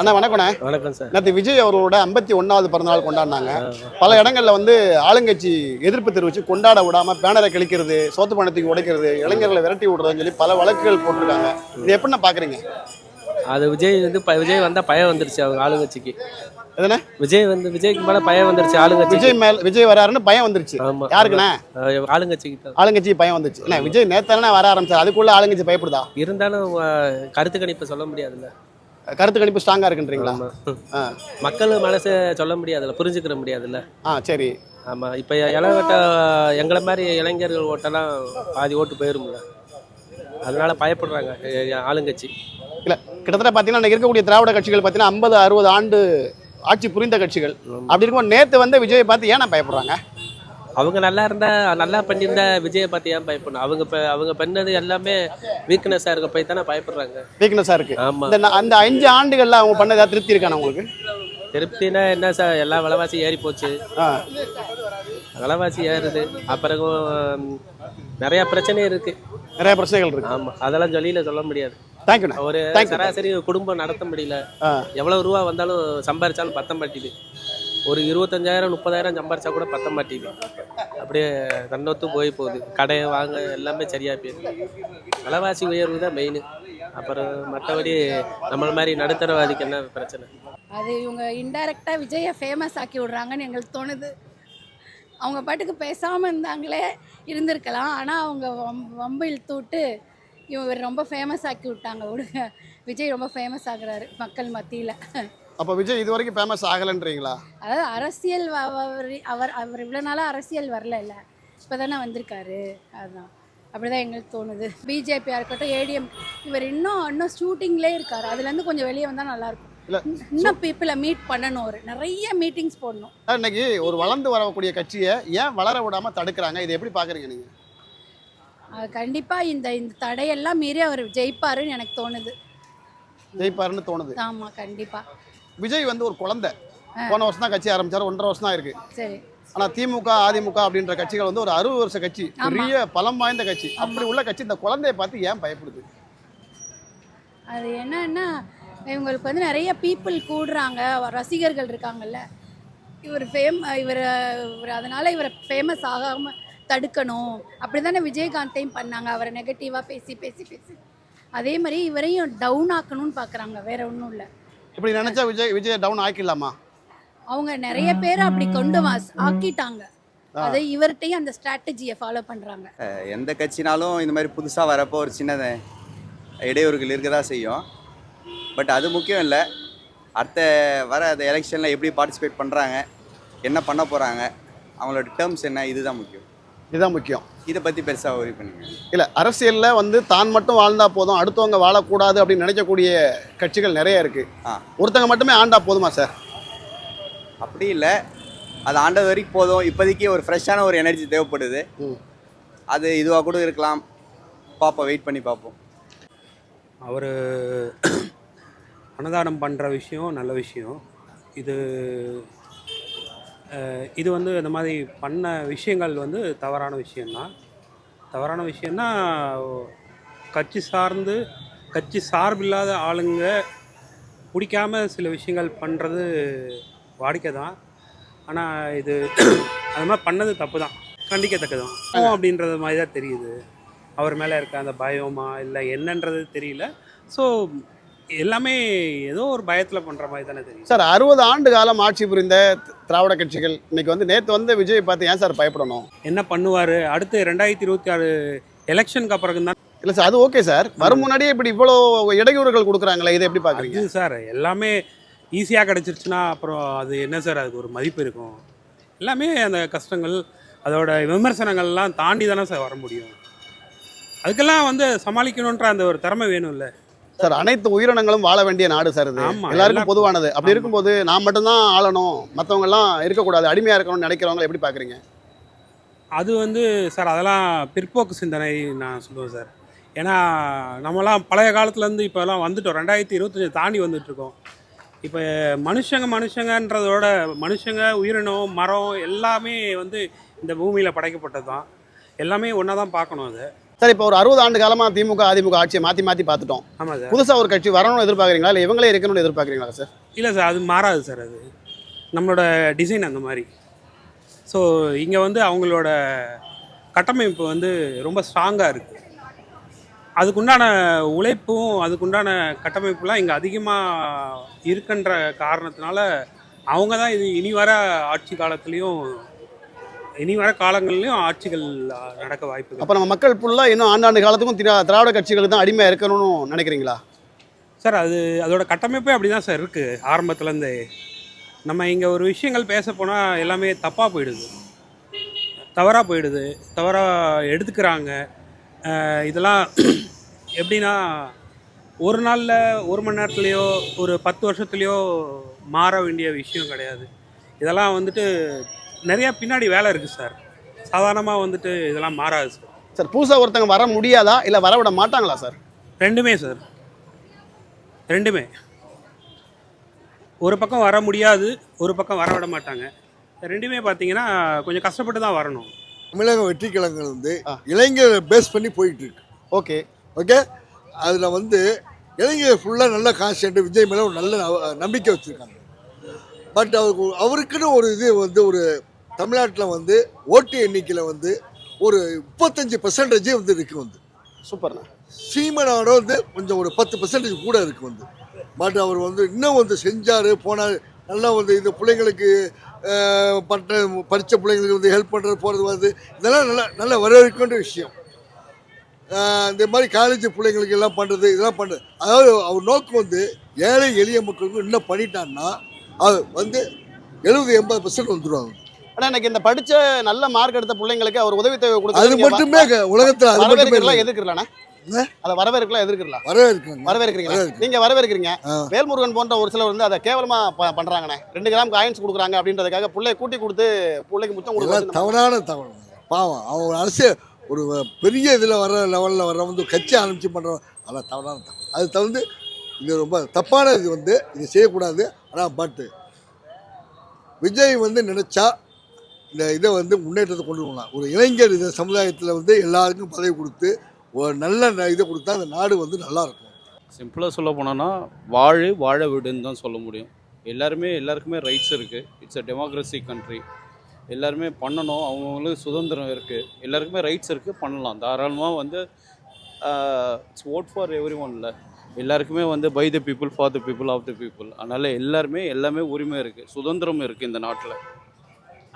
அண்ணா வணக்கண்ணே வணக்கம் சார். நேற்று விஜய் அவர்களோட ஐம்பத்தி ஒன்றாவது பிறந்தநாள் கொண்டாடினாங்க. பல இடங்கள்ல வந்து ஆளுங்கட்சி எதிர்ப்பு தெரிவித்து கொண்டாட விடாம பேனரை கிழிக்கிறது சோத்து பணத்துக்கு உடைக்கிறது இளைஞர்களை விரட்டி விடுறதுன்னு சொல்லி பல வழக்குகள் போட்டிருக்காங்க. இது எப்படிண்ணா பாக்குறீங்க? அது விஜய் வந்து ப- விஜய் வந்தா பயம் வந்துருச்சு அவங்க ஆளுங்கட்சிக்கு. எதுண்ணே விஜய் வந்து விஜய்க்கு மேல பயம் வந்துருச்சு ஆளுங்கட்சி விஜய் மேல் விஜய் வராருன்னு பயம் வந்துருச்சு. ஆமா யாருக்குண்ணே? ஆளுங்கட்சிக்கு தான். ஆளுங்கட்சி பயம் வந்துச்சு என்ன விஜய் நேத்தானே வர ஆரம்பிச்சார். அதுக்குள்ள ஆளுங்கட்சி பயப்படுதா? இருந்தாலும் அஹ், கருத்து கணிப்பு சொல்ல முடியாதுல்ல. கருத்து கணிப்பு ஸ்ட்ராங்கா இருக்குன்றீங்களா? மக்கள் மனசை சொல்ல முடியாதுல்ல புரிஞ்சுக்கிற முடியாதுல்ல. ஆ சரி. ஆமா இப்ப இளவட்ட எங்களை மாதிரி இளைஞர்கள் ஓட்டெல்லாம் பாதி ஓட்டு போயிரும்ல. அதனால பயப்படுறாங்க ஆளுங்கட்சி. இல்ல கிட்டத்தட்ட பாத்தீங்கன்னா இன்னைக்கு இருக்கக்கூடிய திராவிட கட்சிகள் பாத்தீங்கன்னா ஐம்பது அறுபது ஆண்டு ஆட்சி புரிந்த கட்சிகள். அப்படி இருக்கும்போது நேத்து வந்து விஜயை பார்த்து ஏன் பயப்படுறாங்க? அவங்க நல்லா இருந்தா நல்லா பண்ணியிருந்தா விஜயை பார்த்து ஏன் பயப்படணும்? அவங்க இப்ப அவங்க பண்ணது எல்லாமே வீக்னஸா இருக்க போய் தானே பயப்படுறாங்க. வீக்னஸா இருக்கு. ஆமா. அந்த அஞ்சு ஆண்டுகள்ல அவங்க பண்ணதா திருப்தி இருக்கான உங்களுக்கு? திருப்தினா என்ன சார்? எல்லா விலைவாசி ஏறி போச்சு. விலைவாசி ஏறுது. அப்புறம் நிறைய பிரச்சனை இருக்கு. நிறைய பிரச்சனைகள் இருக்கு. ஆமா. அதெல்லாம் சொல்லியில சொல்ல முடியாது. ஒரு. சராசரி குடும்பம் நடத்த முடியல. எவ்வளவு ரூபா வந்தாலும் சம்பாரிச்சாலும் பத்த மாட்டேது ஒரு இருபத்தஞ்சாயிரம் முப்பதாயிரம் சம்பாரிச்சா கூட பத்த மாட்டேங்குது. அப்படியே தன்னொத்து போய் போகுது. கடை வாங்க எல்லாமே சரியாக போயிடுது. விலைவாசி உயர்வு தான் மெயின் அப்புறம் மற்றபடி நம்மள மாதிரி நடுத்தரவாதிக்கு என்ன பிரச்சனை? அது இவங்க இன்டைரக்டாக விஜயை ஃபேமஸ் ஆக்கி விடுறாங்கன்னு எங்களுக்கு தோணுது. அவங்க பாட்டுக்கு பேசாமல் இருந்தாங்களே இருந்திருக்கலாம். ஆனால் அவங்க வம் வம்பு இழுத்து விட்டு இவர் ரொம்ப ஃபேமஸ் ஆக்கி விட்டாங்க. விடுங்க. விஜய் ரொம்ப ஃபேமஸ் ஆகுறாரு மக்கள் மத்தியில். அப்ப விஜய் இது வரைக்கும் ஃபேமஸ் ஆகலன்றீங்களா? அதாவது அரசியல் வ- அவர் அவர் அவர் இவ்வளோ நாளாக அரசியல் வரல இல்லை இப்போ தானே வந்திருக்காரு. அதுதான் அப்படிதான் எங்களுக்கு தோணுது. பிஜேபியாக இருக்கட்டும் ஏடிஎம் இவர் இன்னும் இன்னும் ஷூட்டிங்லேயே இருக்காரு. அதுலேருந்து கொஞ்சம் வெளியே வந்தால் நல்லாயிருக்கும். இன்னும் பீப்புளை மீட் பண்ணணும் ஒரு நிறைய மீட்டிங்ஸ் போடணும். இன்னைக்கு ஒரு வளர்ந்து வரக்கூடிய கட்சியை ஏன் வளர விடாம தடுக்கிறாங்க? இதை எப்படி பாக்குறீங்க நீங்க? அது கண்டிப்பாக இந்த இந்த தடையெல்லாம் மீறி அவர் ஜெயிப்பாருன்னு எனக்கு தோணுது. ஜெயிப்பாருன்னு தோணுது. ஆமாம் கண்டிப்பாக விஜய் வந்து ஒரு குழந்தை. போன வருஷம் தான் கட்சி ஆரம்பிச்சாரு. ஒன்றரை வருஷம் தான் இருக்கு. சரி. ஆனா திமுக அதிமுக அப்படின்ற கட்சிகள் வந்து ஒரு அறுபது வருஷ கட்சி. பெரிய பலம் வாய்ந்த கட்சி. அப்படி உள்ள கட்சி இந்த குழந்தைய பார்த்து ஏன் பயப்படுது? அது என்னன்னா இவங்களுக்கு வந்து நிறைய பீப்புள் கூடுறாங்க. ரசிகர்கள் இருக்காங்கல்ல. இவர் ஃபேம் இவர் இவர் அதனால் இவரை ஃபேமஸ் ஆகாமல் தடுக்கணும். அப்படி தானே விஜயகாந்தையும் பண்ணாங்க. அவரை நெகட்டிவாக பேசி பேசி பேசி. அதே மாதிரி இவரையும் டவுன் ஆக்கணும்னு பார்க்குறாங்க வேற ஒன்றும் இல்லை. இப்படி நினைச்சா விஜய் விஜய் டவுன் ஆக்கிடலாமா? அவங்க நிறைய பேர் அப்படி கொண்டு வாஸ் ஆக்கிட்டாங்க. அது இவர்கிட்டையும் அந்த ஸ்ட்ராட்டஜியை ஃபாலோ பண்ணுறாங்க எந்த கட்சினாலும் இந்த மாதிரி புதுசாக வரப்போ ஒரு சின்ன இடையூறுகள் இருக்க தான் செய்யும். பட் அது முக்கியம் இல்லை. அடுத்த வர அந்த எலெக்ஷனில் எப்படி பார்ட்டிசிபேட் பண்ணுறாங்க என்ன பண்ண போகிறாங்க அவங்களோட டேர்ம்ஸ் என்ன இதுதான் முக்கியம். இதுதான் முக்கியம். இதை பற்றி பெருசாக worry பண்ணுங்க. இல்ல அரசியல்ல வந்து தான் மட்டும் வாழ்ந்தா போதும் அடுத்தவங்க வாழக்கூடாது அப்படின்னு நினைக்கக்கூடிய கட்சிகள் நிறைய இருக்கு. ஆ. ஒருத்தங்க மட்டுமே ஆண்டா போதுமா சார்? அப்படி இல்லை. அது ஆண்டது வரைக்கும் போதும். இப்போதைக்கு ஒரு ஃப்ரெஷ்ஷான ஒரு எனர்ஜி தேவைப்படுது. அது இதுவாக கூட இருக்கலாம். பார்ப்போம் வெயிட் பண்ணி பார்ப்போம் அவர் அன்னதானம் பண்ணுற விஷயம் நல்ல விஷயம். இது இது வந்து இந்த மாதிரி பண்ண விஷயங்கள் வந்து தவறான விஷயந்தான் தவறான விஷயம்னா கட்சி சார்ந்து கட்சி சார்பில்லாத ஆளுங்க பிடிக்காம சில விஷயங்கள் பண்ணுறது வாடிக்கை தான் ஆனால் இது அது மாதிரி பண்ணது தப்பு தான் கண்டிக்கத்தக்கது தான் அப்படின்றது மாதிரி தான் தெரியுது. அவர் மேலே இருக்க அந்த பயமா இல்லை என்னன்றது தெரியல. ஸோ எல்லாமே ஏதோ ஒரு பயத்தில் பண்ணுற மாதிரி தானே தெரியும் சார் அறுபது ஆண்டு காலம் ஆட்சி புரிந்த திராவிட கட்சிகள் இன்னைக்கு வந்து நேத்து வந்து விஜய் பார்த்து ஏன் சார் பயப்படணும்? என்ன பண்ணுவார்? அடுத்து ரெண்டாயிரத்தி இருபத்தி ஆறு எலெக்ஷனுக்கு அப்புறம் தான் இல்ல சார் அது ஓகே சார். வரும் முன்னாடியே இப்படி இவ்வளோ இடையூறுகள் கொடுக்குறாங்களே இதை எப்படி பாக்குறீங்க? இது சார் எல்லாமே ஈஸியாக கிடச்சிருச்சுன்னா அப்புறம் அது என்ன சார் அதுக்கு ஒரு மதிப்பு இருக்கும். எல்லாமே அந்த கஷ்டங்கள் அதோட விமர்சனங்கள்லாம் தாண்டி தானே சார் வர முடியும். அதுக்கெல்லாம் வந்து சமாளிக்கணுன்ற அந்த ஒரு திறமை வேணும்ல. சார் அனைத்து உயிரினங்களும் வாழ வேண்டிய நாடு சார் இது. எல்லாருக்கும் எல்லா- பொதுவானது. அப்படி. இருக்கும்போது நான் மட்டும்தான் ஆளணும். மத்தவங்க எல்லாம் இருக்கக்கூடாது. அடிமையா இருக்கணும்னு நினைக்கிறவங்க எப்படி பாக்குறீங்க அது வந்து சார் அதெல்லாம் பிற்போக்கு சிந்தனை நான் சொல்லுவேன் சார். ஏன்னா நம்மலாம் பழைய காலத்துலேருந்து இப்போலாம் வந்துட்டோம். ரெண்டாயிரத்தி இருபத்தஞ்சி தாண்டி வந்துட்டுருக்கோம். இப்போ மனுஷங்க மனுஷங்கன்றதோட மனுஷங்க உயிரினம் மரம் எல்லாமே வந்து இந்த பூமியில் படைக்கப்பட்டது தான் எல்லாமே ஒன்றா தான் பார்க்கணும் அது. சார் இப்போ ஒரு அறுபது ஆண்டு காலமா திமுக அதிமுக ஆட்சியை மாத்தி மாத்தி பார்த்துட்டோம். ஆமாம் சார். புதுசா ஒரு கட்சி வரணும்னு எதிர்பார்க்குறீங்களா? இல்லை இவங்களே இருக்கணும்னு எதிர்பார்க்குறீங்களா சார்? இல்லை சார் அது மாறாது சார் அது. நம்மளோட டிசைன் அந்த மாதிரி. ஸோ இங்கே வந்து அவங்களோட கட்டமைப்பு வந்து ரொம்ப ஸ்ட்ராங்காக இருக்குது அதுக்குண்டான உழைப்பும் அதுக்குண்டான கட்டமைப்புலாம் இங்கே அதிகமாக இருக்குன்ற காரணத்தினால அவங்க தான் இது இனி வர ஆட்சி காலத்துலேயும் இனி வர காலங்கள்லேயும் ஆட்சிகள் நடக்க வாய்ப்பு. அப்போ நம்ம மக்கள் ஃபுல்லாக இன்னும் ஆண்டாண்டு காலத்துக்கும் திரா- திராவிட கட்சிகளுக்கு தான் அடிமையாக இருக்கணும்னு நினைக்கிறீங்களா? சார் அது அதோட கட்டமைப்பே அப்படி தான் சார் இருக்குது ஆரம்பத்துலேருந்தே. நம்ம இங்கே ஒரு விஷயங்கள் பேச போனால் எல்லாமே தப்பாக போயிடுது. தவறாக போயிடுது. தவறாக எடுத்துக்கிறாங்க. இதெல்லாம் எப்படின்னா ஒரு நாளில் ஒரு மணி நேரத்துலையோ ஒரு பத்து வருஷத்துலையோ மாற வேண்டிய விஷயம் கிடையாது. இதெல்லாம் வந்துட்டு நிறையா பின்னாடி வேலை இருக்குது சார். சாதாரணமாக வந்துட்டு இதெல்லாம் மாறாது சார். சார் புதுசாக ஒருத்தங்க வர முடியாதா? இல்லை வர விட மாட்டாங்களா சார்? ரெண்டுமே சார். ரெண்டுமே. ஒரு பக்கம் வர முடியாது ஒரு பக்கம் வர விட மாட்டாங்க. ரெண்டுமே பார்த்தீங்கன்னா கொஞ்சம் கஷ்டப்பட்டு தான் வரணும். தமிழக வெற்றி கழகங்கள் வந்து ஆ. இளைஞரை பேஸ் பண்ணி போயிட்டு இருக்கு. ஓகே. ஓகே? அதில் வந்து இளைஞர் ஃபுல்லாக நல்ல கான்சென்ட் விஜய் மேலே ஒரு நல்ல நம்பிக்கை வச்சுருக்காங்க. பட் அவருக்கு அவருக்குன்னு ஒரு இது வந்து ஒரு தமிழ்நாட்டில் வந்து ஓட்டு எண்ணிக்கையில் வந்து ஒரு முப்பத்தஞ்சு பர்சன்டேஜே வந்து இருக்கு வந்து. சூப்பர்ண்ணா சீமனோட வந்து கொஞ்சம் ஒரு பத்து பர்சன்டேஜ் கூட இருக்கு வந்து. பட் அவர் வந்து இன்னும் வந்து செஞ்சார் போனார். நல்லா வந்து இந்த பிள்ளைங்களுக்கு பட்ட படித்த பிள்ளைங்களுக்கு வந்து ஹெல்ப் பண்ணுறது போகிறது வருது இதெல்லாம் நல்லா நல்ல வரவேற்கின்ற விஷயம். இந்த மாதிரி காலேஜ் பிள்ளைங்களுக்கு எல்லாம் பண்ணுறது இதெல்லாம் பண்ணுறது அதாவது அவர் நோக்கம் வந்து ஏழை எளிய மக்களுக்கு இன்னும் பண்ணிட்டான்னா அது வந்து எழுபது எண்பது பர்சன்ட் வந்துடுவாங்க ஆனால் எனக்கு இந்த படிச்ச நல்ல மார்க் எடுத்த பிள்ளைங்களுக்கு அவர் உதவித்தொகை அது கொடுத்து மட்டுமே க- உலகத்துல அது மட்டுமே என்ன? அதை வரவேற்கலாம் எதிர்க்கிறலாம் வரவேற்கிறாங்க வரவேற்கிறீங்களா? வரவேற்கிறேன். நீங்க வரவேற்கிறீங்க. வேல்முருகன் போன்ற ஒரு சிலர் வந்து அதை கேவலமா பண்றாங்கண்ணே. ரெண்டு கிராம் காயின்ஸ் கொடுக்குறாங்க அப்படின்றதுக்காக பிள்ளைய கூட்டி கொடுத்து பிள்ளைக்கு முத்தம் கொடுக்குறது தவறான தவறு பாவம். அவங்க அரசியல் ஒரு பெரிய இதில் வர லெவலில் வர வந்து கட்சி ஆரம்பிச்சு பண்ணுறோம் அதெல்லாம் தவறான தவறு அது தவிர்த்து இது ரொம்ப தப்பான இது வந்து இது செய்யக்கூடாது. ஆனால் பட்டு விஜய் வந்து நினச்சா இந்த இதை வந்து முன்னேற்றத்தை கொண்டு போகலாம் ஒரு இளைஞர் இந்த சமுதாயத்தில் வந்து எல்லாருக்கும் பதவி கொடுத்து ஒரு நல்ல ந- இதை கொடுத்தா அந்த நாடு வந்து நல்லா இருக்கும். சிம்பிளாக சொல்ல போனோன்னா வாழு வாழ விடுன்னு தான் சொல்ல முடியும். எல்லாருமே எல்லாருக்குமே ரைட்ஸ் இருக்குது இட்ஸ் அ டெமோக்ரஸி கண்ட்ரி எல்லாருமே பண்ணணும். அவங்கவுங்களுக்கு சுதந்திரம் இருக்குது எல்லாருக்குமே ரைட்ஸ் இருக்குது பண்ணலாம். தாராளமாக வந்து இட்ஸ் ஓட் ஃபார் எவ்ரி ஒன்ல எல்லாருக்குமே வந்து by the people for the people of the people அதனால் எல்லாருமே எல்லாமே உரிமை இருக்குது சுதந்திரம் இருக்குது இந்த நாட்டில்.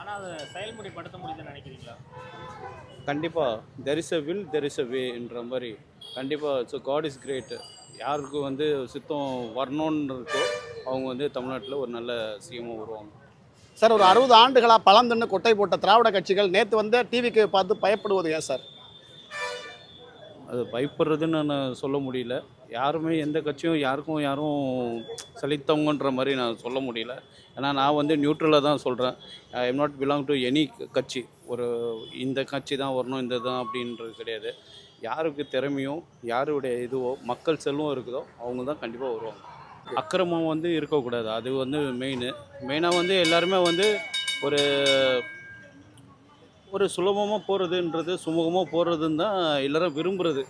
ஆனால் அதை செயல்முறைப்படுத்த முடியுதுன்னு நினைக்கிறீங்களா? கண்டிப்பாக there is a will there is a வேன்ற மாதிரி. கண்டிப்பாக ஸோ காட் இஸ் கிரேட் யாருக்கு வந்து சித்தம் வரணும்னு இருக்கோ அவங்க வந்து தமிழ்நாட்டில் ஒரு நல்ல சிஎம்மாக வருவாங்க சார் ஒரு அறுபது ஆண்டுகளா பழம் தின்னு கொட்டை போட்ட திராவிட கட்சிகள் நேத்து வந்து டிவிக்கு பார்த்து பயப்படுவது ஏன் சார்? அது பயப்படுறதுன்னு நான் சொல்ல முடியல. யாருமே எந்த கட்சியும் யாருக்கும் யாரும் சலித்தவங்கன்ற மாதிரி நான் சொல்ல முடியல. ஏன்னா நான் வந்து நியூட்ரலாக தான் சொல்கிறேன் I am not belong to any கட்சி. ஒரு இந்த கட்சி தான் வரணும் இந்த தான் அப்படின்றது கிடையாது. யாருக்கு திறமையும் யாருடைய இதுவோ மக்கள் செல்வம் இருக்குதோ அவங்க தான் கண்டிப்பாக வருவாங்க. அக்கிரமம் வந்து இருக்கக்கூடாது. அது வந்து மெயின் மெயினாக வந்து எல்லாருமே வந்து ஒரு ஒரு சுலபமாக போகிறதுன்றது சுமூகமாக போகிறதுன்னு தான் எல்லாரும் விரும்புகிறது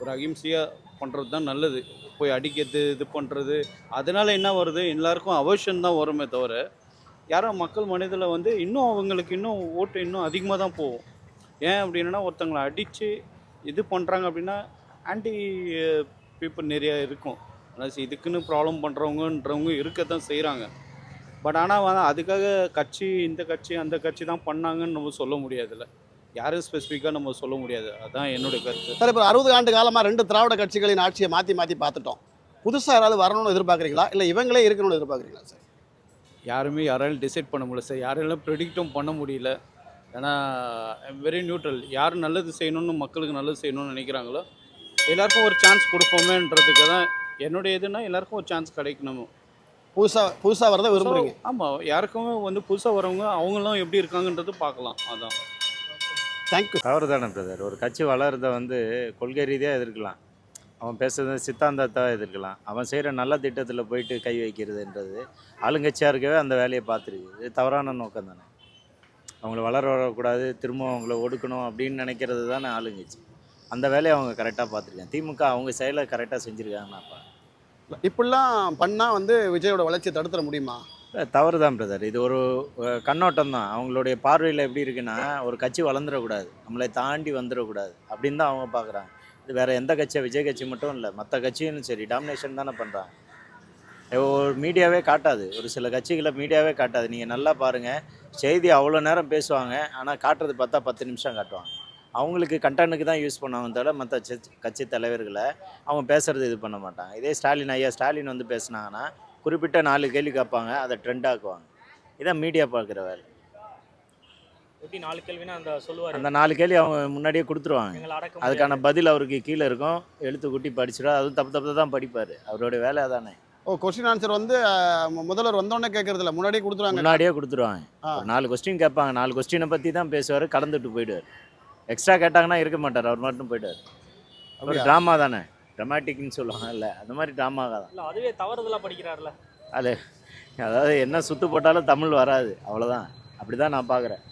ஒரு அகிம்சையாக பண்ணுறது தான் நல்லது. போய் அடிக்கிறது இது பண்ணுறது அதனால் என்ன வருது? எல்லாருக்கும் அவர்ஷன் தான் வருமே தவிர யாரோ மக்கள் மனதில் வந்து இன்னும் அவங்களுக்கு இன்னும் ஓட்டு இன்னும் அதிகமாக தான் போகும். ஏன் அப்படின்னா ஒருத்தங்களை அடித்து இது பண்ணுறாங்க அப்படின்னா ஆன்டி பீப்புள் நிறையா இருக்கும். ஆனால் இதுக்குன்னு ப்ராப்ளம் பண்ணுறவங்கன்றவங்க இருக்க தான் செய்கிறாங்க பட் ஆனால் அதுக்காக கட்சி இந்த கட்சி அந்த கட்சி தான் பண்ணாங்கன்னு நம்ம சொல்ல முடியாதுல்ல. யாரும் ஸ்பெசிஃபிக்காக நம்ம சொல்ல முடியாது. அதான் என்னுடைய கருத்து. சார் இப்போ அறுபது ஆண்டு காலமா ரெண்டு திராவிட கட்சிகளின் ஆட்சியை மாத்தி மாத்தி பார்த்துட்டோம். புதுசா யாராவது வரணும்னு எதிர்பார்க்குறீங்களா? இல்லை இவங்களே இருக்கணும்னு எதிர்பார்க்குறீங்களா சார்? யாருமே யாராலும் டிசைட் பண்ண முடியல சார். யாராலும் ப்ரெடிக்டும் பண்ண முடியல. ஏன்னா வெரி நியூட்ரல் யார் நல்லது செய்யணும்னு மக்களுக்கு நல்லது செய்யணும்னு நினைக்கிறாங்களோ எல்லாருக்கும் ஒரு சான்ஸ் கொடுப்போமேன்றதுக்கு தான் என்னுடைய இதுனா எல்லாருக்கும் ஒரு சான்ஸ் கிடைக்கணும். புதுசா புதுசா வரதை விரும்புறீங்க. ஆமாம் யாருக்குமே வந்து புதுசாக வரவங்க அவங்களும் எப்படி இருக்காங்கன்றது பார்க்கலாம். அதான். தேங்க்யூ தவறு தானே பிரதர் ஒரு கட்சி வளர்றத வந்து கொள்கை ரீதியாக எதிர்க்கலாம். அவன் பேசுறது சித்தாந்தத்தை எதிர்க்கலாம். அவன் செய்கிற நல்ல திட்டத்தில் போயிட்டு கை வைக்கிறதுன்றது ஆளுங்கட்சியாக இருக்கவே அந்த வேலையை பார்த்துருக்கு. இது தவறான நோக்கம் தானே. அவங்கள வளர வரக்கூடாது திரும்ப அவங்கள ஒடுக்கணும் அப்படின்னு நினைக்கிறது தானே ஆளுங்கட்சி. அந்த வேலையை அவங்க கரெக்டாக பார்த்துருக்காங்க. திமுக அவங்க செயலை கரெக்டாக செஞ்சுருக்காங்க நான். இப்படிலாம் பண்ணால் வந்து விஜயோட வளர்ச்சியை தடுத்துட முடியுமா? தவறு தான் பிரதர் இது ஒரு கண்ணோட்டம் தான் அவங்களுடைய பார்வையில் எப்படி இருக்குன்னா ஒரு கட்சி வளர்ந்துடக்கூடாது. நம்மளை தாண்டி வந்துடக்கூடாது. அப்படின்னு தான் அவங்க பார்க்குறாங்க. இது வேறு எந்த கட்சியை? விஜய் கட்சி மட்டும் இல்லை. மற்ற கட்சியும் சரி டாமினேஷன் தானே பண்ணுறாங்க ஒரு மீடியாவே காட்டாது. ஒரு சில கட்சிகளை மீடியாவே காட்டாது. நீங்கள் நல்லா பாருங்கள் செய்தி அவ்வளோ நேரம் பேசுவாங்க. ஆனால் காட்டுறது பார்த்தா பத்து நிமிஷம் காட்டுவாங்க. அவங்களுக்கு கண்டனுக்கு தான் யூஸ் பண்ணுவாங்க தவிர மற்ற கட்சி தலைவர்களை அவங்க பேசுகிறது இது பண்ண மாட்டாங்க. இதே ஸ்டாலின் ஐயா ஸ்டாலின் வந்து பேசுனாங்கன்னா குறிப்பிட்ட நாலு கேள்வி கேட்பாங்க அதை ட்ரெண்ட் ஆக்குவாங்க. இதான் மீடியா பார்க்குற வேலை. எப்படி நாலு கேள்வினா அந்த சொல்லுவார்? அந்த நாலு கேள்வி அவங்க முன்னாடியே கொடுத்துருவாங்க. அதுக்கான பதில் அவருக்கு கீழே இருக்கும். எழுத்து கூட்டி படிச்சிடும் அதுவும் தப்பு தப்பு தான் படிப்பார். அவருடைய வேலை அதானே. ஓ கொஸ்டின் ஆன்சர் வந்து முதல்வர் வந்தோடனே கேட்கறது இல்ல. முன்னாடியே கொடுத்துருவாங்க. முன்னாடியே கொடுத்துருவாங்க. நாலு கொஸ்டின் கேட்பாங்க. நாலு கொஸ்டினை பற்றி தான் பேசுவார். கடந்துட்டு போயிடுவார். எக்ஸ்ட்ரா கேட்டாங்கன்னா இருக்க மாட்டார். அவர் மட்டும் போயிடுவார்? ட்ராமா தானே. ட்ரமாட்டிக்னு சொல்லுவாங்க இல்லை அந்த மாதிரி ட்ராமா தான். இல்ல அதுவே தவறுதலா படிக்கிறாருல அது அதாவது என்ன சுத்து போட்டாலும் தமிழ் வராது அவ்வளோதான் அப்படி தான் நான் பார்க்குறேன்